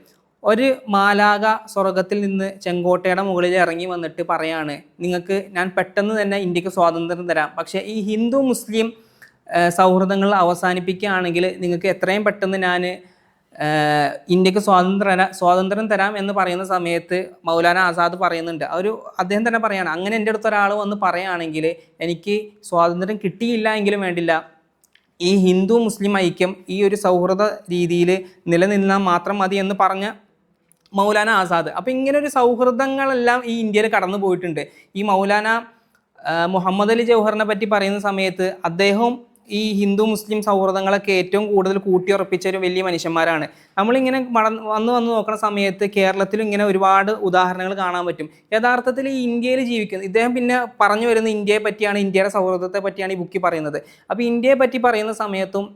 ഒരു മാലാക സ്വർഗത്തിൽ നിന്ന് ചെങ്കോട്ടയുടെ മുകളിൽ ഇറങ്ങി വന്നിട്ട് പറയാണ് നിങ്ങൾക്ക് ഞാൻ പെട്ടെന്ന് തന്നെ ഇന്ത്യയ്ക്ക് സ്വാതന്ത്ര്യം തരാം. പക്ഷെ ഈ ഹിന്ദു മുസ്ലിം സൗഹൃദങ്ങൾ അവസാനിപ്പിക്കുകയാണെങ്കിൽ നിങ്ങൾക്ക് എത്രയും പെട്ടെന്ന് ഞാൻ ഇന്ത്യയ്ക്ക് സ്വാതന്ത്ര്യ സ്വാതന്ത്ര്യം തരാം എന്ന് പറയുന്ന സമയത്ത് മൗലാന ആസാദ് പറയുന്നുണ്ട്. ഒരു അദ്ദേഹം തന്നെ പറയാണ് അങ്ങനെ എന്റെ അടുത്ത് ഒരാൾ വന്ന് പറയുകയാണെങ്കിൽ എനിക്ക് സ്വാതന്ത്ര്യം കിട്ടിയില്ല എങ്കിലും വേണ്ടില്ല. ഈ ഹിന്ദു മുസ്ലിം ഐക്യം ഈ ഒരു സൗഹൃദ രീതിയിൽ നിലനിന്നാൽ മാത്രം മതി എന്ന് പറഞ്ഞ മൗലാന ആസാദ്. അപ്പോൾ ഇങ്ങനെ ഒരു സൗഹൃദങ്ങളെല്ലാം ഈ ഇന്ത്യയിൽ കടന്നു പോയിട്ടുണ്ട്. ഈ മൗലാന മുഹമ്മദ് അലി ജൗഹറിനെ പറ്റി പറയുന്ന സമയത്ത് അദ്ദേഹം ഈ ഹിന്ദു മുസ്ലിം സൗഹൃദങ്ങളൊക്കെ ഏറ്റവും കൂടുതൽ കൂട്ടിയുറപ്പിച്ച ഒരു വലിയ മനുഷ്യന്മാരാണ്. നമ്മളിങ്ങനെ മടന്ന് വന്ന് വന്ന് നോക്കുന്ന സമയത്ത് കേരളത്തിലും ഇങ്ങനെ ഒരുപാട് ഉദാഹരണങ്ങൾ കാണാൻ പറ്റും. യഥാർത്ഥത്തിൽ ഈ ഇന്ത്യയിൽ ജീവിക്കുന്നത് ഇദ്ദേഹം പിന്നെ പറഞ്ഞു വരുന്ന ഇന്ത്യയെ പറ്റിയാണ് ഇന്ത്യയുടെ സൗഹൃദത്തെ പറ്റിയാണ് ഈ ബുക്കിൽ പറയുന്നത്. അപ്പോൾ ഇന്ത്യയെ പറ്റി പറയുന്ന സമയത്തും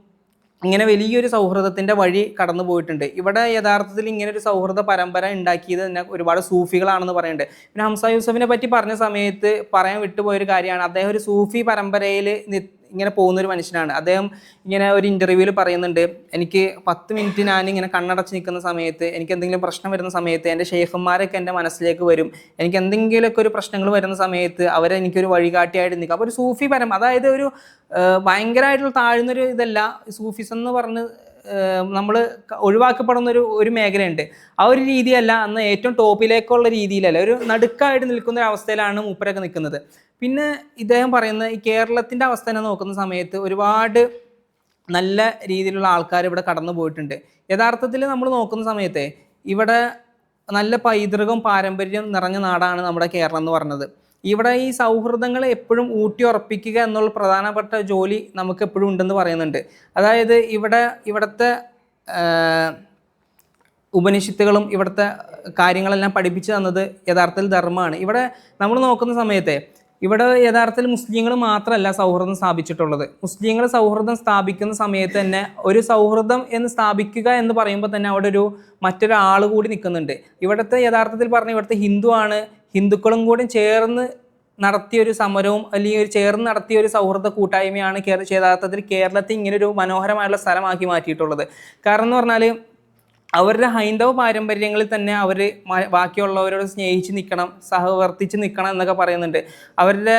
ഇങ്ങനെ വലിയൊരു സൗഹൃദത്തിന്റെ വഴി കടന്നു പോയിട്ടുണ്ട്. ഇവിടെ യഥാർത്ഥത്തിൽ ഇങ്ങനെ ഒരു സൗഹൃദ പരമ്പര ഉണ്ടാക്കിയത് തന്നെ ഒരുപാട് സൂഫികളാണെന്ന് പറയുന്നുണ്ട്. പിന്നെ ഹംസ യൂസഫിനെ പറ്റി പറഞ്ഞ സമയത്ത് പറയാൻ വിട്ടുപോയൊരു കാര്യമാണ്. അദ്ദേഹം ഒരു സൂഫി പരമ്പരയിൽ ഇങ്ങനെ പോകുന്ന ഒരു മനുഷ്യനാണ്. അദ്ദേഹം ഇങ്ങനെ ഒരു ഇന്റർവ്യൂവിൽ പറയുന്നുണ്ട് എനിക്ക് പത്ത് മിനിറ്റ് ഞാൻ ഇങ്ങനെ കണ്ണടച്ച് നിൽക്കുന്ന സമയത്ത് എനിക്ക് എന്തെങ്കിലും പ്രശ്നം വരുന്ന സമയത്ത് എന്റെ ഷെയ്ഖന്മാരൊക്കെ എന്റെ മനസ്സിലേക്ക് വരും. എനിക്ക് എന്തെങ്കിലുമൊക്കെ ഒരു പ്രശ്നങ്ങൾ വരുന്ന സമയത്ത് അവരെ എനിക്കൊരു വഴികാട്ടിയായിട്ട് നിൽക്കും. അപ്പോൾ ഒരു സൂഫി പരം അതായത് ഒരു ഭയങ്കരമായിട്ടുള്ള താഴ്ന്നൊരു ഇതല്ല സൂഫിസം എന്ന് പറഞ്ഞ് നമ്മൾ ഒഴിവാക്കപ്പെടുന്ന ഒരു ഒരു മേഖലയുണ്ട്. ആ ഒരു രീതിയല്ല അന്ന് ഏറ്റവും ടോപ്പിലേക്കുള്ള രീതിയിലല്ല. ഒരു നടുക്കായിട്ട് നിൽക്കുന്ന ഒരു അവസ്ഥയിലാണ് മൂപ്പരൊക്കെ നിൽക്കുന്നത്. പിന്നെ ഇദ്ദേഹം പറയുന്ന ഈ കേരളത്തിന്റെ അവസ്ഥ തന്നെ നോക്കുന്ന സമയത്ത് ഒരുപാട് നല്ല രീതിയിലുള്ള ആൾക്കാർ ഇവിടെ കടന്നു പോയിട്ടുണ്ട്. യഥാർത്ഥത്തിൽ നമ്മൾ നോക്കുന്ന സമയത്തെ ഇവിടെ നല്ല പൈതൃകം പാരമ്പര്യം നിറഞ്ഞ നാടാണ് നമ്മുടെ കേരളം എന്ന് പറഞ്ഞത്. ഇവിടെ ഈ സൗഹൃദങ്ങൾ എപ്പോഴും ഊട്ടി ഉറപ്പിക്കുക എന്നുള്ള പ്രധാനപ്പെട്ട ജോലി നമുക്ക് എപ്പോഴും ഉണ്ടെന്ന് പറയുന്നുണ്ട്. അതായത് ഇവിടെ ഇവിടുത്തെ ഉപനിഷത്തുകളും ഇവിടുത്തെ കാര്യങ്ങളെല്ലാം പഠിപ്പിച്ചു തന്നത് യഥാർത്ഥത്തിൽ ധർമ്മമാണ്. ഇവിടെ നമ്മൾ നോക്കുന്ന സമയത്തെ ഇവിടെ യഥാർത്ഥത്തിൽ മുസ്ലിങ്ങൾ മാത്രമല്ല സൗഹൃദം സ്ഥാപിച്ചിട്ടുള്ളത്. മുസ്ലിങ്ങൾ സൗഹൃദം സ്ഥാപിക്കുന്ന സമയത്ത് തന്നെ ഒരു സൗഹൃദം എന്ന് സ്ഥാപിക്കുക എന്ന് പറയുമ്പോൾ തന്നെ അവിടെ ഒരു മറ്റൊരാൾ കൂടി നിൽക്കുന്നുണ്ട്. ഇവിടുത്തെ യഥാർത്ഥത്തിൽ പറഞ്ഞ ഇവിടുത്തെ ഹിന്ദു ആണ് ഹിന്ദുക്കളും കൂടി ചേർന്ന് നടത്തിയ ഒരു സമരവും അല്ലെങ്കിൽ ഒരു ചേർന്ന് നടത്തിയ ഒരു സൗഹൃദ കൂട്ടായ്മയാണ് കേര- യഥാർത്ഥത്തിൽ കേരളത്തെ ഇങ്ങനെ ഒരു മനോഹരമായുള്ള സ്ഥലമാക്കി മാറ്റിയിട്ടുള്ളത്. കാരണം എന്ന് പറഞ്ഞാൽ അവരുടെ ഹൈന്ദവ പാരമ്പര്യങ്ങളിൽ തന്നെ അവർ ബാക്കിയുള്ളവരോട് സ്നേഹിച്ച് നിൽക്കണം സഹവർത്തിച്ച് നിൽക്കണം എന്നൊക്കെ പറയുന്നുണ്ട്. അവരുടെ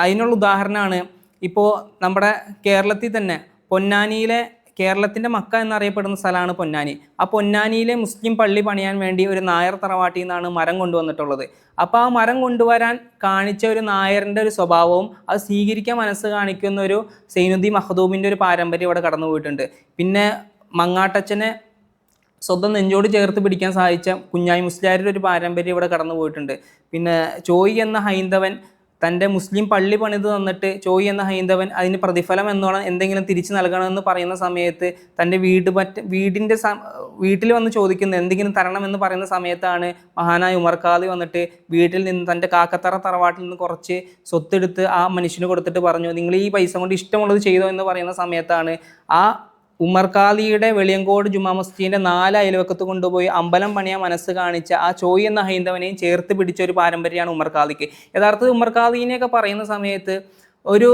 അതിനുള്ള ഉദാഹരണമാണ് ഇപ്പോൾ നമ്മുടെ കേരളത്തിൽ തന്നെ പൊന്നാനിയിലെ കേരളത്തിന്റെ മക്ക എന്നറിയപ്പെടുന്ന സ്ഥലമാണ് പൊന്നാനി. ആ പൊന്നാനിയിലെ മുസ്ലിം പള്ളി പണിയാൻ വേണ്ടി ഒരു നായർ തറവാട്ടിൽ നിന്നാണ് മരം കൊണ്ടുവന്നിട്ടുള്ളത്. അപ്പോൾ ആ മരം കൊണ്ടുവരാൻ കാണിച്ച ഒരു നായറിന്റെ ഒരു സ്വഭാവവും അത് സ്വീകരിക്കാൻ മനസ്സ് കാണിക്കുന്ന ഒരു സൈനുദ്ദീൻ മഹദൂബിന്റെ ഒരു പാരമ്പര്യം ഇവിടെ കടന്നു പോയിട്ടുണ്ട്. പിന്നെ മങ്ങാട്ടച്ചനെ സ്വന്തം നെഞ്ചോട് ചേർത്ത് പിടിക്കാൻ സഹായിച്ച കുഞ്ഞായി മുസ്ലിയാരുടെ ഒരു പാരമ്പര്യം ഇവിടെ കടന്നു പോയിട്ടുണ്ട്. പിന്നെ ചോയി എന്ന ഹൈന്ദവൻ തന്റെ മുസ്ലിം പള്ളി പണിത് തന്നിട്ട് ചോയി എന്ന ഹൈന്ദവൻ അതിന് പ്രതിഫലം എന്നോണം എന്തെങ്കിലും തിരിച്ചു നൽകണമെന്ന് പറയുന്ന സമയത്ത് തന്റെ വീട് മറ്റ് വീടിന്റെ വീട്ടിൽ വന്ന് ചോദിക്കുന്ന എന്തെങ്കിലും തരണമെന്ന് പറയുന്ന സമയത്താണ് മഹാനായ ഉമർ വന്നിട്ട് വീട്ടിൽ നിന്ന് തന്റെ കാക്കത്തറ തറവാട്ടിൽ നിന്ന് കുറച്ച് സ്വത്തെടുത്ത് ആ മനുഷ്യന് കൊടുത്തിട്ട് പറഞ്ഞു നിങ്ങൾ ഈ പൈസ കൊണ്ട് ഇഷ്ടമുള്ളത് ചെയ്തോ എന്ന് പറയുന്ന സമയത്താണ് ആ ഉമർ ഖാദിയുടെ വെളിയങ്കോട് ജുമാ മസ്ജിദിന്റെ നാല് അയൽവക്കത്ത് കൊണ്ടുപോയി അമ്പലം പണിയാൻ മനസ്സ് കാണിച്ച ആ ചോയി എന്ന ഹൈന്ദവനെയും ചേർത്ത് പിടിച്ച ഒരു പാരമ്പര്യമാണ് ഉമർ ഖാദിക്ക് യഥാർത്ഥത്തിൽ ഉമർ ഖാദീനെയൊക്കെ പറയുന്ന സമയത്ത് ഒരു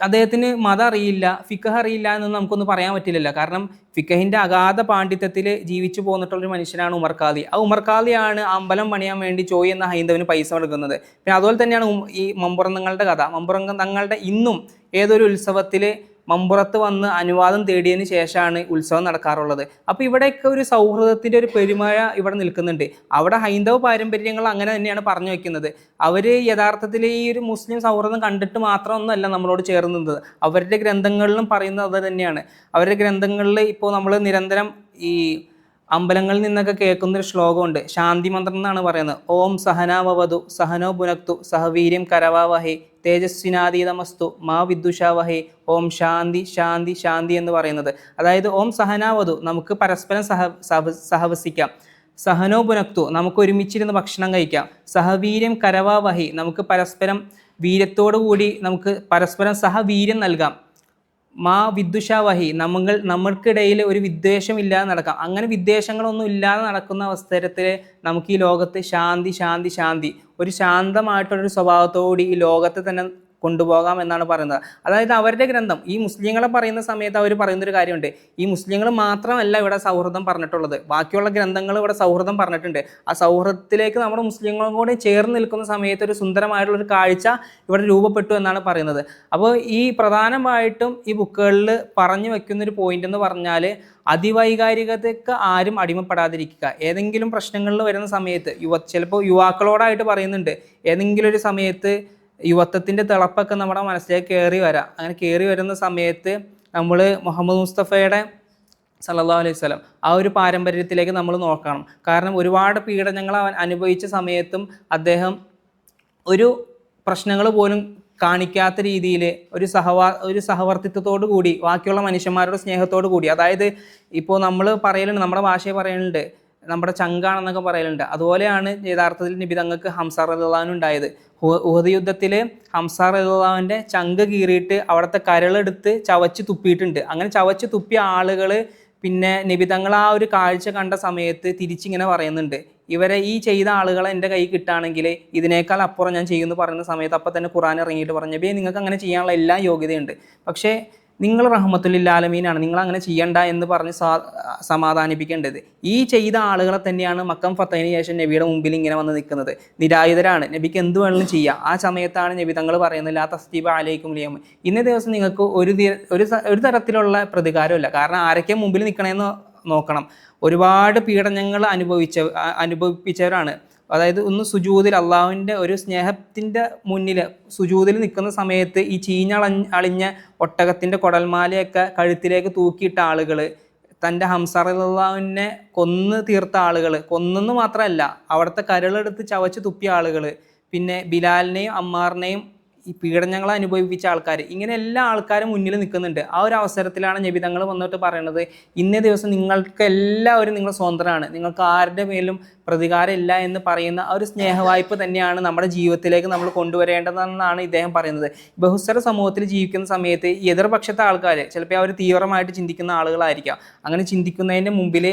അദ്ദേഹത്തിന് മതം അറിയില്ല ഫിക്കഹ് അറിയില്ല എന്നൊന്നും നമുക്കൊന്നും പറയാൻ പറ്റില്ലല്ലോ. കാരണം ഫിക്കഹിന്റെ അഗാധ പാണ്ഡിത്യത്തിൽ ജീവിച്ചു പോന്നിട്ടുള്ള ഒരു മനുഷ്യനാണ് ഉമർ ആ ഉമർ ഖാദിയാണ് അമ്പലം പണിയാൻ വേണ്ടി ചോയി എന്ന ഹൈന്ദവന് പൈസ കൊടുക്കുന്നത്. പിന്നെ അതുപോലെ തന്നെയാണ് ഈ മമ്പുറങ്ങളുടെ കഥ. മമ്പുറം തങ്ങളുടെ ഇന്നും ഏതൊരു ഉത്സവത്തിൽ മമ്പുറത്ത് വന്ന് അനുവാദം തേടിയതിന് ശേഷമാണ് ഉത്സവം നടക്കാറുള്ളത്. അപ്പോൾ ഇവിടെയൊക്കെ ഒരു സൗഹൃദത്തിന്റെ ഒരു പെരുമഴ ഇവിടെ നിൽക്കുന്നുണ്ട്. അവിടെ ഹൈന്ദവ പാരമ്പര്യങ്ങൾ അങ്ങനെ തന്നെയാണ് പറഞ്ഞു വയ്ക്കുന്നത് അവർ യഥാർത്ഥത്തിൽ ഈ ഒരു മുസ്ലിം സൗഹൃദം കണ്ടിട്ട് മാത്രമൊന്നുമല്ല നമ്മളോട് ചേർന്നത്. അവരുടെ ഗ്രന്ഥങ്ങളിലും പറയുന്നത് അത് തന്നെയാണ്. അവരുടെ ഗ്രന്ഥങ്ങളിൽ ഇപ്പോൾ നമ്മൾ നിരന്തരം ഈ അമ്പലങ്ങളിൽ നിന്നൊക്കെ കേൾക്കുന്നൊരു ശ്ലോകമുണ്ട്. ശാന്തി മന്ത്രം എന്നാണ് പറയുന്നത്. ഓം സഹനാവവതു സഹനോ പുനക്തു സഹവീര്യം കരവാവഹേ തേജസ്വിനാതീതമസ്തു മാ വിദ്ദുഷാവഹേ ഓം ശാന്തി ശാന്തി ശാന്തി എന്ന് പറയുന്നത്. അതായത് ഓം സഹനാവതു നമുക്ക് പരസ്പരം സഹ സഹവസിക്കാം. സഹനോ പുനക്തു നമുക്ക് ഒരുമിച്ചിരുന്ന് ഭക്ഷണം കഴിക്കാം. സഹവീര്യം കരവാവഹി നമുക്ക് പരസ്പരം വീര്യത്തോടു കൂടി നമുക്ക് പരസ്പരം സഹവീര്യം നൽകാം. മാ വിദ്വേഷാവഹി നമ്മൾ നമ്മൾക്കിടയിൽ ഒരു വിദ്വേഷം ഇല്ലാതെ നടക്കാം. അങ്ങനെ വിദ്വേഷങ്ങളൊന്നും ഇല്ലാതെ നടക്കുന്ന അവസരത്തിൽ നമുക്ക് ഈ ലോകത്ത് ശാന്തി ശാന്തി ശാന്തി ഒരു ശാന്തമായിട്ടുള്ളൊരു സ്വഭാവത്തോടുകൂടി ഈ ലോകത്തെ തന്നെ കൊണ്ടുപോകാം എന്നാണ് പറയുന്നത്. അതായത് അവരുടെ ഗ്രന്ഥം ഈ മുസ്ലിങ്ങളെ പറയുന്ന സമയത്ത് അവർ പറയുന്നൊരു കാര്യമുണ്ട്. ഈ മുസ്ലിങ്ങൾ മാത്രമല്ല ഇവിടെ സൗഹൃദം പറഞ്ഞിട്ടുള്ളത്. ബാക്കിയുള്ള ഗ്രന്ഥങ്ങൾ ഇവിടെ സൗഹൃദം പറഞ്ഞിട്ടുണ്ട്. ആ സൗഹൃദത്തിലേക്ക് നമ്മുടെ മുസ്ലിങ്ങളും കൂടി ചേർന്ന് നിൽക്കുന്ന സമയത്ത് ഒരു സുന്ദരമായിട്ടുള്ളൊരു കാഴ്ച ഇവിടെ രൂപപ്പെട്ടു എന്നാണ് പറയുന്നത്. അപ്പോൾ ഈ പ്രധാനമായിട്ടും ഈ ബുക്കുകളിൽ പറഞ്ഞു വെക്കുന്ന ഒരു പോയിന്റ് എന്ന് പറഞ്ഞാൽ അതിവൈകാരികതയ്ക്ക് ആരും അടിമപ്പെടാതിരിക്കുക. ഏതെങ്കിലും പ്രശ്നങ്ങളിൽ വരുന്ന സമയത്ത് യുവ ചിലപ്പോൾ യുവാക്കളോടായിട്ട് പറയുന്നുണ്ട്. ഏതെങ്കിലും ഒരു സമയത്ത് യുവത്വത്തിന്റെ തിളപ്പൊക്കെ നമ്മുടെ മനസ്സിലേക്ക് കയറി വരാം. അങ്ങനെ കയറി വരുന്ന സമയത്ത് നമ്മൾ മുഹമ്മദ് മുസ്തഫയുടെ സല്ലാ അലൈഹി സ്വലം ആ ഒരു പാരമ്പര്യത്തിലേക്ക് നമ്മൾ നോക്കണം. കാരണം ഒരുപാട് പീഡനങ്ങൾ അവൻ അനുഭവിച്ച സമയത്തും അദ്ദേഹം ഒരു പ്രശ്നങ്ങൾ പോലും കാണിക്കാത്ത രീതിയിൽ ഒരു സഹവാ ഒരു സഹവർത്തിത്വത്തോടു കൂടി ബാക്കിയുള്ള മനുഷ്യന്മാരുടെ സ്നേഹത്തോടു കൂടി അതായത് ഇപ്പോൾ നമ്മൾ പറയലുണ്ട് നമ്മുടെ ഭാഷയെ പറയലുണ്ട് നമ്മുടെ ചങ്കാണെന്നൊക്കെ പറയലുണ്ട്. അതുപോലെയാണ് യഥാർത്ഥത്തിൽ നിബിതങ്ങൾക്ക് ഉണ്ടായത്. ഉഹദ് യുദ്ധത്തിൽ ഹംസാർ അള്ളഹാന്റെ ചങ്ക് കീറിയിട്ട് അവിടുത്തെ കരളെടുത്ത് ചവച്ച് തുപ്പിയിട്ടുണ്ട്. അങ്ങനെ ചവച്ച് തുപ്പിയ ആളുകൾ പിന്നെ നിബിതങ്ങൾ ആ ഒരു കാഴ്ച കണ്ട സമയത്ത് തിരിച്ചിങ്ങനെ പറയുന്നുണ്ട്. ഇവരെ ഈ ചെയ്ത ആളുകളെ എന്റെ കൈ കിട്ടുകയാണെങ്കിൽ ഇതിനേക്കാൾ അപ്പുറം ഞാൻ ചെയ്യുമെന്ന് പറയുന്ന സമയത്ത് അപ്പം തന്നെ ഖുറാൻ ഇറങ്ങിയിട്ട് പറഞ്ഞു. ബേ നിങ്ങൾക്ക് അങ്ങനെ ചെയ്യാനുള്ള എല്ലാ യോഗ്യതയുണ്ട്. പക്ഷേ നിങ്ങൾ റഹ്മത്തുല്ലാലമീനാണ് നിങ്ങൾ അങ്ങനെ ചെയ്യണ്ട എന്ന് പറഞ്ഞ് സമാധാനിപ്പിക്കേണ്ടത്. ഈ ചെയ്ത ആളുകളെ തന്നെയാണ് മക്കം ഫത്തഹിന് ശേഷം നബിയുടെ മുമ്പിൽ ഇങ്ങനെ വന്ന് നിൽക്കുന്നത്. നിരായുധരാണ്. നബിക്ക് എന്ത് വേണമെങ്കിലും ചെയ്യാം. ആ സമയത്താണ് നബി തങ്ങൾ പറയുന്നത് ലാ തസ്തീബ ആലയിക്കും ലിയം ഇന്ന ദിവസം നിങ്ങൾക്ക് ഒരു ഒരു ഒരു തരത്തിലുള്ള പ്രതികാരമില്ല കാരണം ആരൊക്കെ മുമ്പിൽ നിൽക്കണമെന്ന് നോക്കണം. ഒരുപാട് പീഡനങ്ങൾ അനുഭവിച്ച അനുഭവിപ്പിച്ചവരാണ്. അതായത് ഒന്ന് സുജൂതിൽ അള്ളാഹുവിന്റെ ഒരു സ്നേഹത്തിന്റെ മുന്നിൽ സുജൂതിൽ നിൽക്കുന്ന സമയത്ത് ഈ ചീഞ്ഞളഞ്ഞ അളിഞ്ഞ ഒട്ടകത്തിന്റെ കുടൽമാലയൊക്കെ കഴുത്തിലേക്ക് തൂക്കിയിട്ട ആളുകൾ തന്റെ ഹംസറുല്ലാവിനെ കൊന്ന് തീർത്ത ആളുകൾ കൊന്നെന്ന് മാത്രമല്ല അവിടുത്തെ കരളെടുത്ത് ചവച്ച് തുപ്പിയ ആളുകൾ പിന്നെ ബിലാലിനെയും അമ്മാറിനെയും ഈ പീഡനങ്ങൾ അനുഭവിപ്പിച്ച ആൾക്കാർ. ഇങ്ങനെ എല്ലാ ആൾക്കാരും മുന്നിൽ നിൽക്കുന്നുണ്ട്. ആ ഒരു അവസരത്തിലാണ് നബിതങ്ങൾ വന്നിട്ട് പറയുന്നത് ഇന്നേ ദിവസം നിങ്ങൾക്ക് എല്ലാവരും നിങ്ങൾ സ്വതന്ത്രമാണ് നിങ്ങൾക്ക് ആരുടെ മേലും പ്രതികാരം ഇല്ല എന്ന് പറയുന്ന ആ ഒരു സ്നേഹവായ്പ തന്നെയാണ് നമ്മുടെ ജീവിതത്തിലേക്ക് നമ്മൾ കൊണ്ടുവരേണ്ടതെന്നാണ് ഇദ്ദേഹം പറയുന്നത്. ബഹുസ്വര സമൂഹത്തിൽ ജീവിക്കുന്ന സമയത്ത് എതിർപക്ഷത്തെ ആൾക്കാർ ചിലപ്പോൾ അവർ തീവ്രമായിട്ട് ചിന്തിക്കുന്ന ആളുകളായിരിക്കാം. അങ്ങനെ ചിന്തിക്കുന്നതിന്റെ മുമ്പിൽ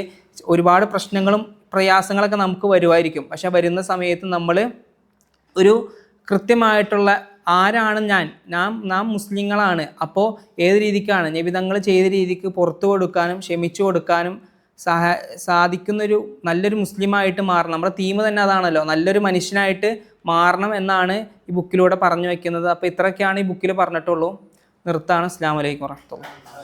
ഒരുപാട് പ്രശ്നങ്ങളും പ്രയാസങ്ങളൊക്കെ നമുക്ക് വരുമായിരിക്കും. പക്ഷേ വരുന്ന സമയത്ത് നമ്മൾ ഒരു കൃത്യമായിട്ടുള്ള ആരാണ് ഞാൻ? നാം നാം മുസ്ലിങ്ങളാണ്. അപ്പോൾ ഏത് രീതിക്കാണ്? നബിതങ്ങൾ ചെയ്ത രീതിക്ക് പുറത്തു കൊടുക്കാനും ക്ഷമിച്ചു കൊടുക്കാനും സഹ സാധിക്കുന്നൊരു നല്ലൊരു മുസ്ലിമായിട്ട് മാറണം. നമ്മുടെ തീം തന്നെ അതാണല്ലോ. നല്ലൊരു മനുഷ്യനായിട്ട് മാറണം എന്നാണ് ഈ ബുക്കിലൂടെ പറഞ്ഞു വയ്ക്കുന്നത് അപ്പോൾ ഇത്രയൊക്കെയാണ് ഈ ബുക്കിൽ പറഞ്ഞിട്ടുള്ളൂ. നിർത്താണ് അസ്ലാം വലൈക്കും വറഹ്മത്തുള്ളാഹി